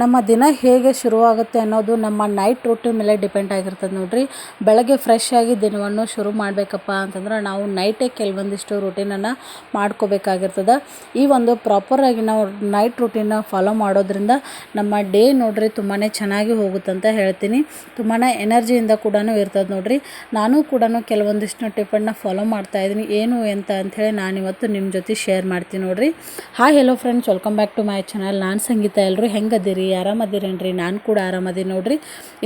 ನಮ್ಮ ದಿನ ಹೇಗೆ ಶುರುವಾಗುತ್ತೆ ಅನ್ನೋದು ನಮ್ಮ ನೈಟ್ ರೂಟೀನ್ ಮೇಲೆ ಡಿಪೆಂಡ್ ಆಗಿರ್ತದೆ ನೋಡಿರಿ. ಬೆಳಗ್ಗೆ ಫ್ರೆಶ್ ಆಗಿ ದಿನವನ್ನು ಶುರು ಮಾಡಬೇಕಪ್ಪ ಅಂತಂದ್ರೆ ನಾವು ನೈಟೇ ಕೆಲವೊಂದಿಷ್ಟು ರೂಟೀನನ್ನು ಮಾಡ್ಕೋಬೇಕಾಗಿರ್ತದೆ. ಈ ಒಂದು ಪ್ರಾಪರಾಗಿ ನಾವು ನೈಟ್ ರೂಟೀನ ಫಾಲೋ ಮಾಡೋದ್ರಿಂದ ನಮ್ಮ ಡೇ ನೋಡಿರಿ ತುಂಬಾ ಚೆನ್ನಾಗಿ ಹೋಗುತ್ತಂತ ಹೇಳ್ತೀನಿ. ತುಂಬಾ ಎನರ್ಜಿಯಿಂದ ಕೂಡ ಇರ್ತದೆ ನೋಡಿರಿ. ನಾನು ಕೂಡ ಕೆಲವೊಂದಿಷ್ಟು ಟಿಪ್ಪಣ್ಣ ಫಾಲೋ ಮಾಡ್ತಾ ಇದ್ದೀನಿ. ಏನು, ಎಂತ ಅಂಥೇಳಿ ನಾನಿವತ್ತು ನಿಮ್ಮ ಜೊತೆ ಶೇರ್ ಮಾಡ್ತೀನಿ ನೋಡಿರಿ. Hi hello friends welcome back to my channel ನಾನು ಸಂಗೀತ ಎಲ್ಲರೂ ಹೆಂಗದಿರಿ? ಆರಾಮದಿರೇನ್ರಿ? ನಾನು ಕೂಡ ಆರಾಮದೀನಿ ನೋಡಿರಿ.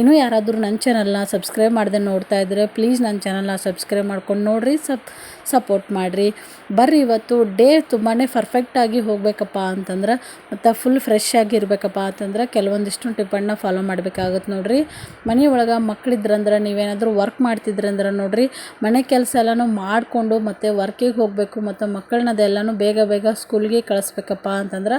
ಇನ್ನೂ ಯಾರಾದರೂ ನನ್ನ ಚಾನಲ್ನ ಸಬ್ಸ್ಕ್ರೈಬ್ ಮಾಡದೆ ನೋಡ್ತಾ ಇದ್ದರೆ ಪ್ಲೀಸ್ ನನ್ನ ಚಾನಲ್ನ ಸಬ್ಸ್ಕ್ರೈಬ್ ಮಾಡ್ಕೊಂಡು ನೋಡಿರಿ. ಸಪ್ ಸಪೋರ್ಟ್ ಮಾಡಿರಿ. ಬರ್ರಿ ಇವತ್ತು, ಡೇ ತುಂಬಾ ಪರ್ಫೆಕ್ಟಾಗಿ ಹೋಗಬೇಕಪ್ಪ ಅಂತಂದ್ರೆ, ಮತ್ತು ಫುಲ್ ಫ್ರೆಶ್ ಆಗಿ ಇರಬೇಕಪ್ಪ ಅಂತಂದ್ರೆ ಕೆಲವೊಂದಿಷ್ಟು ಟಿಪ್ಪಣ್ಣ ಫಾಲೋ ಮಾಡಬೇಕಾಗತ್ತೆ ನೋಡಿರಿ. ಮನೆ ಒಳಗೆ ಮಕ್ಕಳಿದ್ರಂದ್ರೆ ನೀವೇನಾದರೂ ವರ್ಕ್ ಮಾಡ್ತಿದ್ರಂದ್ರೆ ನೋಡಿರಿ. ಮನೆ ಕೆಲಸ ಎಲ್ಲನೂ ಮಾಡಿಕೊಂಡು ಮತ್ತು ವರ್ಕಿಗೆ ಹೋಗಬೇಕು, ಮತ್ತು ಮಕ್ಕಳನ್ನದೆಲ್ಲನೂ ಬೇಗ ಬೇಗ ಸ್ಕೂಲ್ಗೆ ಕಳಿಸ್ಬೇಕಪ್ಪ ಅಂತಂದ್ರೆ,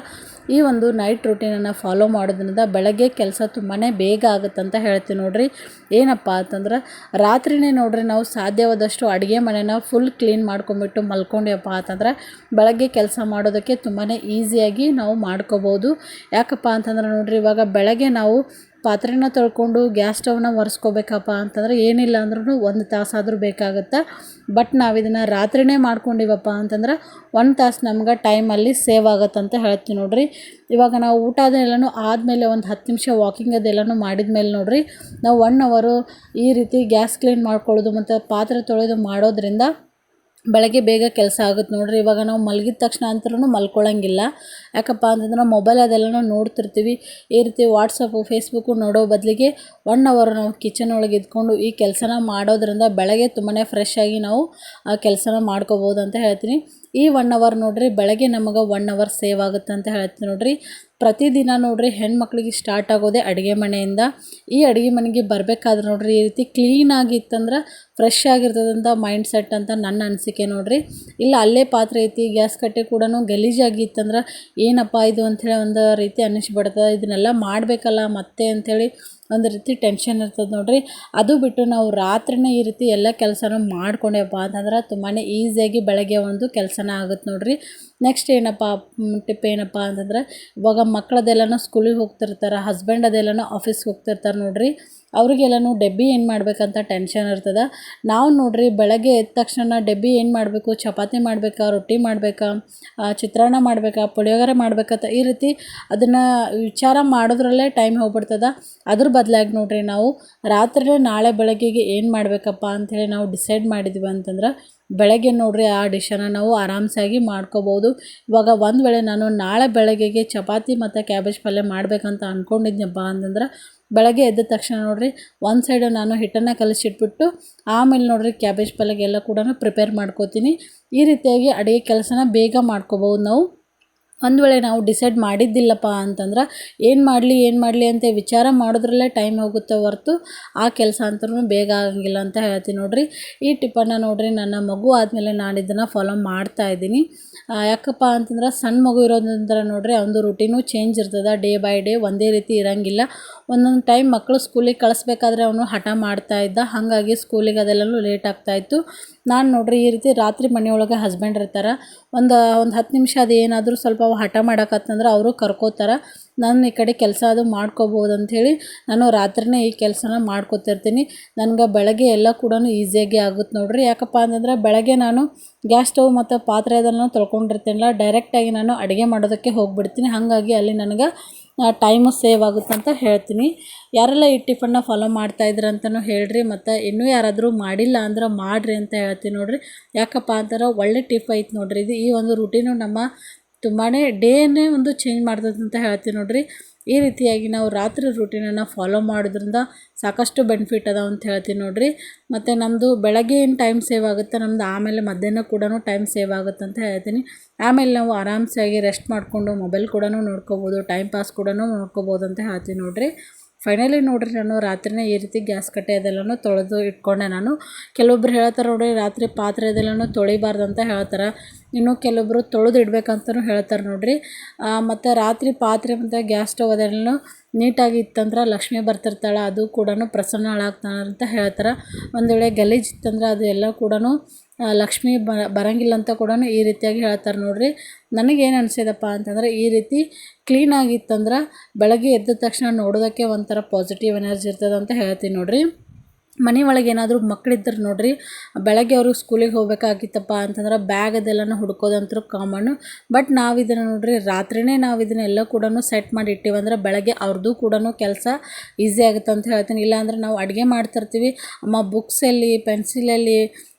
ಈ ಒಂದು ನೈಟ್ ರೂಟೀನನ್ನು ಫಾಲೋ ಮಾಡೋದ್ರಿಂದ ಬೆಳಗ್ಗೆ ಕೆಲಸ ತುಂಬಾ ಬೇಗ ಆಗುತ್ತಂತ ಹೇಳ್ತೀನಿ ನೋಡಿರಿ. ಏನಪ್ಪ ಅಂತಂದ್ರೆ, ರಾತ್ರಿನೇ ನೋಡಿರಿ ನಾವು ಸಾಧ್ಯವಾದಷ್ಟು ಅಡುಗೆ ಮನೆನ ಫುಲ್ ಕ್ಲೀನ್ ಮಾಡ್ಕೊಂಬಿಟ್ಟು ಮಲ್ಕೊಂಡ್ಯಪ್ಪ ಅಂತಂದ್ರೆ ಬೆಳಗ್ಗೆ ಕೆಲಸ ಮಾಡೋದಕ್ಕೆ ತುಂಬಾ ಈಸಿಯಾಗಿ ನಾವು ಮಾಡ್ಕೋಬೋದು. ಯಾಕಪ್ಪ ಅಂತಂದ್ರೆ ನೋಡಿರಿ, ಇವಾಗ ಬೆಳಗ್ಗೆ ನಾವು ಪಾತ್ರೆನ ತೊಳ್ಕೊಂಡು ಗ್ಯಾಸ್ ಸ್ಟವ್ನ ಒರೆಸ್ಕೋಬೇಕಪ್ಪ ಅಂತಂದ್ರೆ ಏನಿಲ್ಲ ಅಂದ್ರೂ ಒಂದು ತಾಸಾದರೂ ಬೇಕಾಗುತ್ತೆ. ಬಟ್ ನಾವು ಇದನ್ನು ರಾತ್ರಿನೇ ಮಾಡ್ಕೊಂಡಿವಪ್ಪ ಅಂತಂದ್ರೆ ಒಂದು ತಾಸು ನಮ್ಗೆ ಟೈಮಲ್ಲಿ ಸೇವ್ ಆಗುತ್ತೆ ಅಂತ ಹೇಳ್ತೀನಿ ನೋಡಿರಿ. ಇವಾಗ ನಾವು ಊಟ ಅದೆಲ್ಲನೂ ಆದಮೇಲೆ ಒಂದು ಹತ್ತು ನಿಮಿಷ ವಾಕಿಂಗ್ ಅದೆಲ್ಲನೂ ಮಾಡಿದ ಮೇಲೆ ನೋಡಿರಿ, ನಾವು ಒನ್ ಅವರು ಈ ರೀತಿ ಗ್ಯಾಸ್ ಕ್ಲೀನ್ ಮಾಡ್ಕೊಳ್ಳೋದು ಮತ್ತು ಪಾತ್ರೆ ತೊಳೆದು ಮಾಡೋದ್ರಿಂದ ಬೆಳಗ್ಗೆ ಬೇಗ ಕೆಲಸ ಆಗುತ್ತೆ ನೋಡಿರಿ. ಇವಾಗ ನಾವು ಮಲಗಿದ ತಕ್ಷಣ ಅಂತೂ ಮಲ್ಕೊಳ್ಳೋಂಗಿಲ್ಲ ಯಾಕಪ್ಪ ಅಂತಂದ್ರೆ ನಾವು ಮೊಬೈಲ್ ಅದೆಲ್ಲನೂ ನೋಡ್ತಿರ್ತೀವಿ. ಈ ರೀತಿ ವಾಟ್ಸಪ್ಪು ಫೇಸ್ಬುಕ್ಕು ನೋಡೋ ಬದಲಿಗೆ ಒನ್ ಅವರ್ ನಾವು ಕಿಚನ್ ಒಳಗೆ ಇದ್ಕೊಂಡು ಈ ಕೆಲಸನ ಮಾಡೋದ್ರಿಂದ ಬೆಳಗ್ಗೆ ತುಂಬಾ ಫ್ರೆಶ್ ಆಗಿ ನಾವು ಆ ಕೆಲಸನ ಮಾಡ್ಕೋಬೋದು ಅಂತ ಹೇಳ್ತೀನಿ. ಈ ಒನ್ ಅವರ್ ನೋಡಿರಿ, ಬೆಳಗ್ಗೆ ನಮಗೆ ಒನ್ ಅವರ್ ಸೇವ್ ಆಗುತ್ತೆ ಅಂತ ಹೇಳ್ತೀನಿ ನೋಡಿರಿ. ಪ್ರತಿದಿನ ನೋಡಿರಿ, ಹೆಣ್ಮಕ್ಳಿಗೆ ಸ್ಟಾರ್ಟ್ ಆಗೋದೇ ಅಡುಗೆ ಮನೆಯಿಂದ. ಈ ಅಡುಗೆ ಮನೆಗೆ ಬರಬೇಕಾದ್ರೆ ನೋಡ್ರಿ, ಈ ರೀತಿ ಕ್ಲೀನಾಗಿತ್ತಂದ್ರೆ ಫ್ರೆಶ್ ಆಗಿರ್ತದಂಥ ಮೈಂಡ್ ಸೆಟ್ ಅಂತ ನನ್ನ ಅನಿಸಿಕೆ ನೋಡಿರಿ. ಇಲ್ಲ, ಅಲ್ಲೇ ಪಾತ್ರೆ ಐತಿ, ಗ್ಯಾಸ್ ಕಟ್ಟೆ ಕೂಡ ಗಲೀಜಾಗಿತ್ತಂದ್ರೆ ಏನಪ್ಪ ಇದು ಅಂಥೇಳಿ ಒಂದು ರೀತಿ ಅನ್ನಿಸ್ಬಿಡ್ತದೆ. ಇದನ್ನೆಲ್ಲ ಮಾಡಬೇಕಲ್ಲ ಮತ್ತೆ ಅಂಥೇಳಿ ಒಂದು ರೀತಿ ಟೆನ್ಷನ್ ಇರ್ತದೆ ನೋಡಿರಿ. ಅದು ಬಿಟ್ಟು ನಾವು ರಾತ್ರಿನೇ ಈ ರೀತಿ ಎಲ್ಲ ಕೆಲಸನೂ ಮಾಡ್ಕೊಂಡೆವಪ್ಪ ಅಂತಂದ್ರೆ ತುಂಬಾ ಈಸಿಯಾಗಿ ಬೆಳಗ್ಗೆ ಒಂದು ಕೆಲಸನ ಆಗುತ್ತೆ ನೋಡಿರಿ. ನೆಕ್ಸ್ಟ್ ಏನಪ್ಪ ಟಿಪ್ ಏನಪ್ಪ ಅಂತಂದ್ರೆ, ಇವಾಗ ಮಕ್ಕಳದೆಲ್ಲನೂ ಸ್ಕೂಲಿಗೆ ಹೋಗ್ತಿರ್ತಾರೆ ಹಸ್ಬೆಂಡ್ ಅದೆಲ್ಲನೂ ಆಫೀಸ್ಗೆ ಹೋಗ್ತಿರ್ತಾರೆ ನೋಡಿರಿ. ಅವ್ರಿಗೆಲ್ಲನೂ ಡಬ್ಬಿ ಏನು ಮಾಡ್ಬೇಕಂತ ಟೆನ್ಷನ್ ಇರ್ತದೆ. ನಾವು ನೋಡಿರಿ, ಬೆಳಗ್ಗೆ ಎದ್ದ ತಕ್ಷಣ ಡಬ್ಬಿ ಏನು ಮಾಡಬೇಕು, ಚಪಾತಿ ಮಾಡಬೇಕಾ, ರೊಟ್ಟಿ ಮಾಡಬೇಕಾ ಚಿತ್ರಾನ್ನ ಮಾಡಬೇಕಾ, ಪುಳಿಯೋಗರೆ ಮಾಡಬೇಕಂತ ಈ ರೀತಿ ಅದನ್ನು ವಿಚಾರ ಮಾಡೋದ್ರಲ್ಲೇ ಟೈಮ್ ಹೋಗ್ಬಿಡ್ತದೆ. ಅದ್ರ ಬದಲಾಗಿ ನೋಡಿರಿ ನಾವು ರಾತ್ರಿ ನಾಳೆ ಬೆಳಗ್ಗೆಗೆ ಏನು ಮಾಡಬೇಕಪ್ಪ ಅಂಥೇಳಿ ನಾವು ಡಿಸೈಡ್ ಮಾಡಿದ್ವಿ ಅಂತಂದ್ರೆ ಬೆಳಗ್ಗೆ ನೋಡಿರಿ ಆ ಡಿಶನ ನಾವು ಆರಾಮ್ಸಾಗಿ ಮಾಡ್ಕೋಬೋದು. ಇವಾಗ ಒಂದು ವೇಳೆ ನಾನು ನಾಳೆ ಬೆಳಗ್ಗೆಗೆ ಚಪಾತಿ ಮತ್ತು ಕ್ಯಾಬೇಜ್ ಪಲ್ಯ ಮಾಡಬೇಕಂತ ಅಂದ್ಕೊಂಡಿದ್ನಪ್ಪ ಅಂತಂದ್ರೆ ಬೆಳಗ್ಗೆ ಎದ್ದ ತಕ್ಷಣ ನೋಡಿರಿ ಒಂದು ಸೈಡು ನಾನು ಹಿಟ್ಟನ್ನು ಕಲಸಿಟ್ಬಿಟ್ಟು ಆಮೇಲೆ ನೋಡಿರಿ ಕ್ಯಾಬೇಜ್ ಪಲ್ಯಗೆಲ್ಲ ಕೂಡ ಪ್ರಿಪೇರ್ ಮಾಡ್ಕೋತೀನಿ. ಈ ರೀತಿಯಾಗಿ ಅಡುಗೆ ಕೆಲಸನ ಬೇಗ ಮಾಡ್ಕೋಬೋದು ನಾವು. ಒಂದು ವೇಳೆ ನಾವು ಡಿಸೈಡ್ ಮಾಡಿದ್ದಿಲ್ಲಪ್ಪ ಅಂತಂದ್ರೆ, ಏನು ಮಾಡಲಿ ಏನು ಮಾಡಲಿ ಅಂತ ವಿಚಾರ ಮಾಡೋದ್ರಲ್ಲೇ ಟೈಮ್ ಹೋಗುತ್ತೆ ಹೊರ್ತು, ಆ ಕೆಲಸ ಅಂತೂ ಬೇಗ ಆಗಂಗಿಲ್ಲ ಅಂತ ಹೇಳ್ತೀನಿ ನೋಡಿರಿ. ಈ ಟಿಪ್ಪನ್ನ ನೋಡಿರಿ, ನನ್ನ ಮಗು ಆದಮೇಲೆ ನಾನು ಇದನ್ನು ಫಾಲೋ ಮಾಡ್ತಾ ಇದ್ದೀನಿ. ಯಾಕಪ್ಪ ಅಂತಂದ್ರೆ, ಸಣ್ಣ ಮಗು ಇರೋದ್ರಿಂದ ನೋಡಿರಿ, ಅವನದು ರುಟೀನು ಚೇಂಜ್ ಇರ್ತದೆ ಡೇ ಬೈ ಡೇ ಒಂದೇ ರೀತಿ ಇರೋಂಗಿಲ್ಲ. ಒಂದೊಂದು ಟೈಮ್ ಮಕ್ಕಳು ಸ್ಕೂಲಿಗೆ ಕಳಿಸ್ಬೇಕಾದ್ರೆ ಅವನು ಹಠ ಮಾಡ್ತಾ ಇದ್ದ. ಹಾಗಾಗಿ ಸ್ಕೂಲಿಗೆ ಅದೆಲ್ಲೂ ಲೇಟ್ ಆಗ್ತಾಯಿತ್ತು ನಾನು ನೋಡಿರಿ, ಈ ರೀತಿ ರಾತ್ರಿ ಮನೆಯೊಳಗೆ ಹಸ್ಬೆಂಡ್ ಇರ್ತಾರೆ. ಒಂದು ಒಂದು ಹತ್ತು ನಿಮಿಷ ಅದು ಏನಾದರೂ ಸ್ವಲ್ಪ ಹಠ ಮಾಡಕತ್ತಂದ್ರೆ ಅವರು ಕರ್ಕೋತಾರೆ. ನಾನು ಈ ಕಡೆ ಕೆಲಸ ಅದು ಮಾಡ್ಕೋಬೋದು ಅಂಥೇಳಿ ನಾನು ರಾತ್ರಿನೇ ಈ ಕೆಲಸನ ಮಾಡ್ಕೋತಿರ್ತೀನಿ. ನನ್ಗೆ ಬೆಳಗ್ಗೆ ಎಲ್ಲ ಕೂಡ ಈಸಿಯಾಗಿ ಆಗುತ್ತೆ ನೋಡಿರಿ. ಯಾಕಪ್ಪ ಅಂತಂದ್ರೆ ಬೆಳಗ್ಗೆ ನಾನು ಗ್ಯಾಸ್ ಸ್ಟವ್ ಮತ್ತು ಪಾತ್ರೆ ಅದನ್ನು ತೊಳ್ಕೊಂಡಿರ್ತೀನಲ್ಲ, ಡೈರೆಕ್ಟಾಗಿ ನಾನು ಅಡುಗೆ ಮಾಡೋದಕ್ಕೆ ಹೋಗಿಬಿಡ್ತೀನಿ. ಹಾಗಾಗಿ ಅಲ್ಲಿ ನನಗೆ ಟೈಮು ಸೇವ್ ಆಗುತ್ತೆ ಅಂತ ಹೇಳ್ತೀನಿ. ಯಾರೆಲ್ಲ ಈ ಟಿಫನ್ನ ಫಾಲೋ ಮಾಡ್ತಾ ಅಂತಲೂ ಹೇಳ್ರಿ, ಮತ್ತು ಇನ್ನೂ ಯಾರಾದರೂ ಮಾಡಿಲ್ಲ ಅಂದ್ರೆ ಮಾಡಿರಿ ಅಂತ ಹೇಳ್ತೀನಿ ನೋಡಿರಿ. ಯಾಕಪ್ಪ ಅಂದ್ರೆ ಒಳ್ಳೆ ಟಿಪ್ ಐತೆ ನೋಡಿರಿ. ಇದು ಈ ಒಂದು ರುಟೀನು ನಮ್ಮ ತುಂಬಾ ಡೇನೇ ಒಂದು ಚೇಂಜ್ ಮಾಡ್ತದೆ ಅಂತ ಹೇಳ್ತೀನಿ ನೋಡಿರಿ. ಈ ರೀತಿಯಾಗಿ ನಾವು ರಾತ್ರಿ ರುಟೀನನ್ನು ಫಾಲೋ ಮಾಡೋದ್ರಿಂದ ಸಾಕಷ್ಟು ಬೆನಿಫಿಟ್ ಅದಾವೆ ಅಂತ ಹೇಳ್ತೀನಿ ನೋಡಿರಿ. ಮತ್ತು ನಮ್ಮದು ಬೆಳಗ್ಗೆ ಏನು ಟೈಮ್ ಸೇವ್ ಆಗುತ್ತೆ. ನಮ್ದು ಆಮೇಲೆ ಮಧ್ಯಾಹ್ನ ಕೂಡ ಟೈಮ್ ಸೇವ್ ಆಗುತ್ತೆ ಅಂತ ಹೇಳ್ತೀನಿ. ಆಮೇಲೆ ನಾವು ಆರಾಮ್ಸಾಗಿ ರೆಸ್ಟ್ ಮಾಡಿಕೊಂಡು ಮೊಬೈಲ್ ಕೂಡ ನೋಡ್ಕೋಬೋದು ಟೈಮ್ ಪಾಸ್ ಕೂಡ ನೋಡ್ಕೋಬೋದು ಅಂತ ಹೇಳ್ತೀನಿ ನೋಡಿರಿ. ಫೈನಲಿ ನೋಡಿರಿ ನಾನು ರಾತ್ರಿನೇ ಈ ರೀತಿ ಗ್ಯಾಸ್ ಕಟ್ಟೆ ಅದೆಲ್ಲನೂ ತೊಳೆದು ಇಟ್ಕೊಂಡೆ ನಾನು. ಕೆಲವೊಬ್ರು ಹೇಳ್ತಾರೆ ನೋಡಿ ರಾತ್ರಿ ಪಾತ್ರೆ ಅದೆಲ್ಲನೂ ತೊಳಿಬಾರ್ದು ಅಂತ ಹೇಳ್ತಾರೆ. ಇನ್ನು ಕೆಲವೊಬ್ಬರು ತೊಳೆದು ಇಡ್ಬೇಕಂತಲೂ ಹೇಳ್ತಾರೆ ನೋಡಿರಿ. ಮತ್ತು ರಾತ್ರಿ ಪಾತ್ರೆ ಮತ್ತು ಗ್ಯಾಸ್ ಸ್ಟವ್ ಅದೆಲ್ಲನೂ ನೀಟಾಗಿ ಇತ್ತಂದ್ರೆ ಲಕ್ಷ್ಮಿ ಬರ್ತಿರ್ತಾಳೆ, ಅದು ಕೂಡ ಪ್ರಸನ್ನ ಹಾಳಾಗ್ತಾಳೆ ಅಂತ ಹೇಳ್ತಾರೆ. ಒಂದು ವೇಳೆ ಗಲೀಜು ಇತ್ತಂದ್ರೆ ಅದು ಎಲ್ಲ ಕೂಡ ಲಕ್ಷ್ಮಿ ಬ ಬರಂಗಿಲ್ಲ ಅಂತ ಕೂಡ ಈ ರೀತಿಯಾಗಿ ಹೇಳ್ತಾರೆ ನೋಡಿರಿ. ನನಗೇನು ಅನಿಸಿದಪ್ಪ ಅಂತಂದ್ರೆ, ಈ ರೀತಿ ಕ್ಲೀನಾಗಿತ್ತಂದ್ರೆ ಬೆಳಗ್ಗೆ ಎದ್ದ ತಕ್ಷಣ ನೋಡೋದಕ್ಕೆ ಒಂಥರ ಪಾಸಿಟಿವ್ ಎನರ್ಜಿ ಇರ್ತದೆ ಅಂತ ಹೇಳ್ತೀನಿ ನೋಡಿರಿ. ಮನೆ ಒಳಗೆ ಏನಾದರೂ ಮಕ್ಕಳಿದ್ರೆ ನೋಡಿರಿ, ಬೆಳಗ್ಗೆ ಅವರು ಸ್ಕೂಲಿಗೆ ಹೋಗಬೇಕಾಗಿತ್ತಪ್ಪ ಅಂತಂದ್ರೆ ಬ್ಯಾಗ್ ಅದೆಲ್ಲನೂ ಹುಡ್ಕೋದಂತೂ ಕಾಮನ್ನು ಬಟ್ ನಾವು ಇದನ್ನು ನೋಡ್ರಿ, ರಾತ್ರಿನೇ ನಾವು ಇದನ್ನೆಲ್ಲ ಕೂಡ ಸೆಟ್ ಮಾಡಿ ಇಟ್ಟಿವಂದ್ರೆ ಬೆಳಗ್ಗೆ ಅವ್ರದ್ದು ಕೂಡ ಕೆಲಸ ಈಸಿ ಆಗುತ್ತೆ ಅಂತ ಹೇಳ್ತೀನಿ. ಇಲ್ಲಾಂದ್ರೆ ನಾವು ಅಡುಗೆ ಮಾಡ್ತಿರ್ತೀವಿ. ಅಮ್ಮ ಬುಕ್ಸ್ ಎಲ್ಲಿ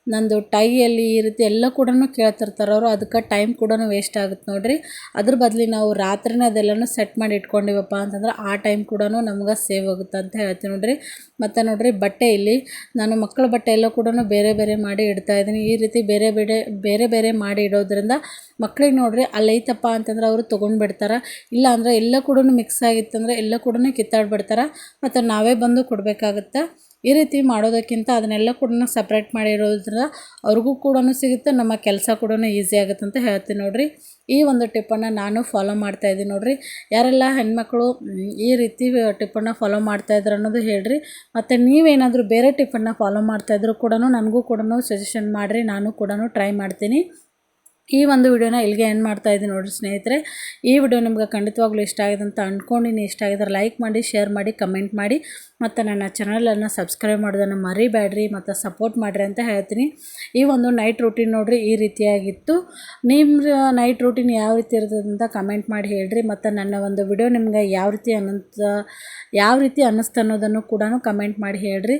ಪೆನ್ಸಿಲ್ ಎಲ್ಲಿ ನಂದು ಟೈ ಎಲ್ಲಿ ಈ ರೀತಿ ಎಲ್ಲ ಕೂಡ ಕೇಳ್ತಿರ್ತಾರೆ ಅವರು. ಅದಕ್ಕೆ ಟೈಮ್ ಕೂಡ ವೇಸ್ಟ್ ಆಗುತ್ತೆ ನೋಡಿರಿ. ಅದ್ರ ಬದಲಿ ನಾವು ರಾತ್ರಿನೇ ಅದೆಲ್ಲನೂ ಸೆಟ್ ಮಾಡಿ ಇಟ್ಕೊಂಡಿವಪ್ಪ ಅಂತಂದ್ರೆ ಆ ಟೈಮ್ ಕೂಡ ನಮ್ಗೆ ಸೇವ್ ಆಗುತ್ತೆ ಅಂತ ಹೇಳ್ತೀನಿ ನೋಡಿರಿ. ಮತ್ತು ನೋಡಿರಿ ಬಟ್ಟೆ ಇಲ್ಲಿ ನಾನು ಮಕ್ಕಳ ಬಟ್ಟೆ ಎಲ್ಲ ಕೂಡ ಬೇರೆ ಬೇರೆ ಮಾಡಿ ಇಡ್ತಾ ಇದ್ದೀನಿ. ಈ ರೀತಿ ಬೇರೆ ಬೇರೆ ಬೇರೆ ಬೇರೆ ಮಾಡಿ ಇಡೋದ್ರಿಂದ ಮಕ್ಳಿಗೆ ನೋಡಿರಿ ಅಲ್ಲೈತಪ್ಪ ಅಂತಂದ್ರೆ ಅವರು ತೊಗೊಂಡು ಬಿಡ್ತಾರೆ ಇಲ್ಲ ಅಂದ್ರೆ ಎಲ್ಲ ಕೂಡ ಮಿಕ್ಸ್ ಆಗಿತ್ತಂದ್ರೆ ಎಲ್ಲ ಕೂಡ ಕಿತ್ತಾಡ್ಬಿಡ್ತಾರೆ. ಮತ್ತು ನಾವೇ ಬಂದು ಕೊಡಬೇಕಾಗತ್ತೆ. ಈ ರೀತಿ ಮಾಡೋದಕ್ಕಿಂತ ಅದನ್ನೆಲ್ಲ ಕೂಡ ಸಪ್ರೇಟ್ ಮಾಡಿರೋದ್ರಿಂದ ಅವ್ರಿಗೂ ಕೂಡ ಸಿಗುತ್ತೆ, ನಮ್ಮ ಕೆಲಸ ಕೂಡ ಈಸಿ ಆಗುತ್ತೆ ಅಂತ ಹೇಳ್ತೀನಿ ನೋಡಿರಿ. ಈ ಒಂದು ಟಿಪ್ಪನ್ನು ನಾನು ಫಾಲೋ ಮಾಡ್ತಾ ಇದ್ದೀನಿ ನೋಡಿರಿ. ಯಾರೆಲ್ಲ ಹೆಣ್ಮಕ್ಳು ಈ ರೀತಿ ಟಿಪ್ಪನ್ನು ಫಾಲೋ ಮಾಡ್ತಾ ಇದ್ರು ಅನ್ನೋದು ಹೇಳ್ರಿ. ಮತ್ತು ನೀವೇನಾದರೂ ಬೇರೆ ಟಿಪ್ಪನ್ನು ಫಾಲೋ ಮಾಡ್ತಾಯಿದ್ರು ಕೂಡ ನನಗೂ ಕೂಡ ಸಜೆಷನ್ ಮಾಡಿರಿ, ನಾನು ಕೂಡ ಟ್ರೈ ಮಾಡ್ತೀನಿ. ಈ ಒಂದು ವಿಡಿಯೋನ ಇಲ್ಲಿಗೆ ಏನು ಮಾಡ್ತಾ ಇದ್ದೀನಿ ನೋಡಿರಿ ಸ್ನೇಹಿತರೆ. ಈ ವಿಡಿಯೋ ನಿಮ್ಗೆ ಖಂಡಿತವಾಗ್ಲೂ ಇಷ್ಟ ಆಗಿದೆ ಅಂತ ಅಂದ್ಕೊಂಡಿನಿ ಇಷ್ಟ ಆಗಿದ್ರೆ ಲೈಕ್ ಮಾಡಿ ಶೇರ್ ಮಾಡಿ ಕಮೆಂಟ್ ಮಾಡಿ. ಮತ್ತು ನನ್ನ ಚಾನಲನ್ನು ಸಬ್ಸ್ಕ್ರೈಬ್ ಮಾಡೋದನ್ನು ಮರಿಬೇಡ್ರಿ. ಮತ್ತು ಸಪೋರ್ಟ್ ಮಾಡಿರಿ ಅಂತ ಹೇಳ್ತೀನಿ. ಈ ಒಂದು ನೈಟ್ ರೂಟೀನ್ ನೋಡಿರಿ ಈ ರೀತಿಯಾಗಿತ್ತು. ನಿಮ್ಮ ನೈಟ್ ರೂಟೀನ್ ಯಾವ ರೀತಿ ಇರ್ತದೆ ಅಂತ ಕಮೆಂಟ್ ಮಾಡಿ ಹೇಳ್ರಿ. ಮತ್ತು ನನ್ನ ಒಂದು ವಿಡಿಯೋ ನಿಮ್ಗೆ ಯಾವ ರೀತಿ ಅನ್ನಂತ ಯಾವ ರೀತಿ ಅನ್ನಿಸ್ತು ಅನ್ನೋದನ್ನು ಕೂಡ ಕಮೆಂಟ್ ಮಾಡಿ ಹೇಳ್ರಿ.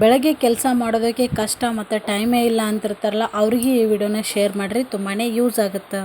ಬೆಳಗ್ಗೆ ಕೆಲಸ ಮಾಡೋದಕ್ಕೆ ಕಷ್ಟ ಮತ್ತು ಟೈಮೇ ಇಲ್ಲ ಅಂತಿರ್ತಾರಲ್ಲ, ಅವ್ರಿಗೆ ಈ ವಿಡಿಯೋನ ಶೇರ್ ಮಾಡಿರಿ ತುಂಬಾ ಯೂಸ್ ಆಗುತ್ತೆ.